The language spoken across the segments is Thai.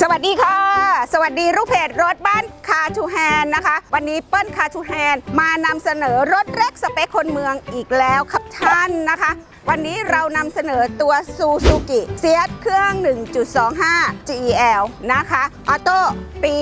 สวัสดีค่ะ สวัสดีลูกเพจรถบ้านคาชูแฮนนะคะ วันนี้เปิ้ลคาชูแฮนมานำเสนอรถเล็กสเปคคนเมืองอีกแล้วครับท่านนะคะ วันนี้เรานำเสนอตัวซูซูกิเซียเครื่อง 1.25 GEL นะคะ ออโต้ปี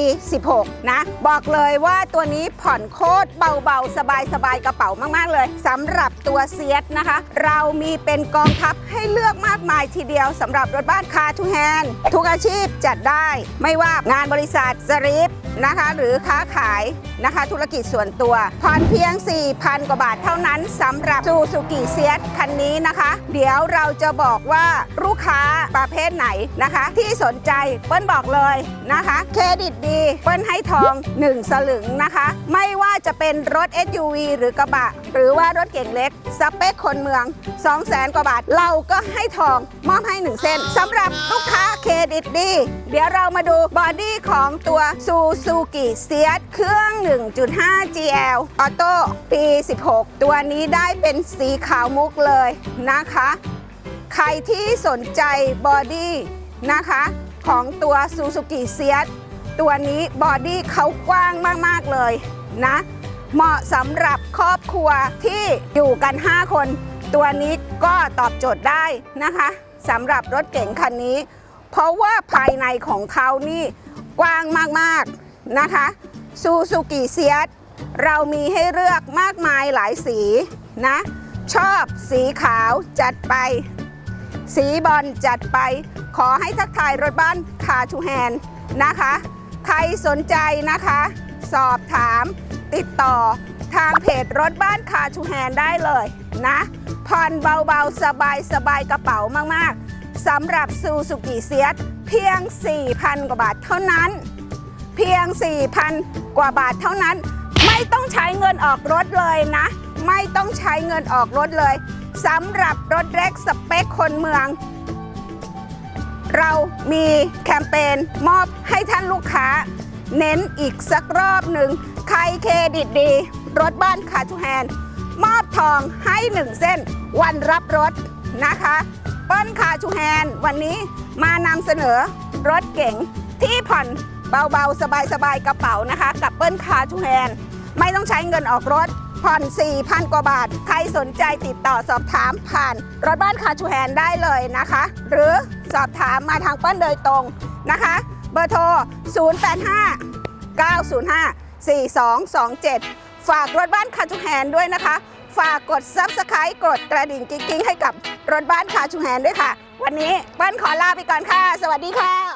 16 นะ บอกเลยว่าตัวนี้ผ่อนโคตรเบาๆ สบายๆ กระเป๋ามากๆเลยสำหรับตัวเซียนะคะ เรามีเป็นกองทัพให้เลือกมากมายทีเดียวสำหรับรถบ้านคาทูแฮนทุกอาชีพจัดได้ ไม่ว่างานบริษัทสริป นะคะ หรือค้าขายนะคะ ธุรกิจส่วนตัวผ่อนเพียง 4,000 กว่าบาทเท่านั้นสำหรับซูซูกิเซียคันนี้นะคะ เดี๋ยวเราจะบอกว่าลูกค้าประเภทไหนนะคะ ที่สนใจเปิ้ลบอกเลยนะคะ เครดิตดีเปิ้ลให้ทอง 1 สลึงนะคะ ไม่ว่าจะเป็นรถ SUV หรือกระบะ หรือว่ารถเก่งเล็ก สเปคคนเมือง 200,000 กว่าบาท เราก็ให้ทองมอบให้ 1 เส้นสำหรับลูกค้าเครดิตดี เดี๋ยวเรามาดูบอดี้ของตัวซูซูกิเซียสเครื่อง 1.5 GL ออโต้ปี 16 ตัวนี้ได้เป็นสีขาวมุกเลยนะคะ ใครที่สนใจบอดี้นะคะ ของตัวซูซูกิเซียสตัวนี้บอดี้เขากว้างมาก ๆ เลยนะ เหมาะสำหรับครอบครัวที่อยู่กัน 5 คน ตัวนี้ก็ตอบโจทย์ได้นะคะสำหรับรถเก๋งคันนี้ เพราะว่าภายในของเขานี่กว้างมาก ๆ นะคะซูซูกิเซียสเรามีให้เลือกมากมายหลายสีนะ ชอบสีขาวจัดไป สีบอลจัดไป ขอให้ทักทายรถบ้านคาชูแฮนนะคะ ใครสนใจนะคะ สอบถามติดต่อทางเพจรถบ้านคาชูแฮนได้เลยนะผ่อนเบาๆสบายสบายๆ กระเป๋ามากๆสำหรับซูซูกิเซียสเพียง 4,000 กว่าบาทเท่านั้น เพียง 4,000 กว่าบาทเท่านั้น ไม่ต้องใช้เงินออกรถเลยนะ ไม่ต้องใช้เงินออกรถเลยสำหรับรถเล็กสเปคคนเมือง เรามีแคมเปญมอบให้ท่านลูกค้า เน้นอีกสักรอบหนึ่งใครเครดิตดี รถบ้านคาทูแฮนมอบทองให้หนึ่งเส้น วันรับรถนะคะเปิ้ลคาชูแฮน วันนี้มานำเสนอรถเก๋งที่ผ่อน เบาๆ สบายๆ กระเป๋านะคะกับเปิ้ลคาชูแฮนไม่ต้องใช้เงินออกรถผ่อน 4,000 กว่าบาท ใครสนใจติดต่อสอบถามผ่าน รถบ้านคาชูแฮนได้เลยนะคะ หรือสอบถามมาทางเปิ้ลโดยตรงนะคะ เบอร์โทร 085 905 4227 ฝากรถบ้านคาชูแฮนด้วยนะคะ ฝากกด Subscribe กดกระดิ่งกิ๊งๆ ให้กับรถบ้านคาชูแฮนด้วยค่ะ วันนี้เปิ้ลขอลาไปก่อนค่ะ สวัสดีค่ะ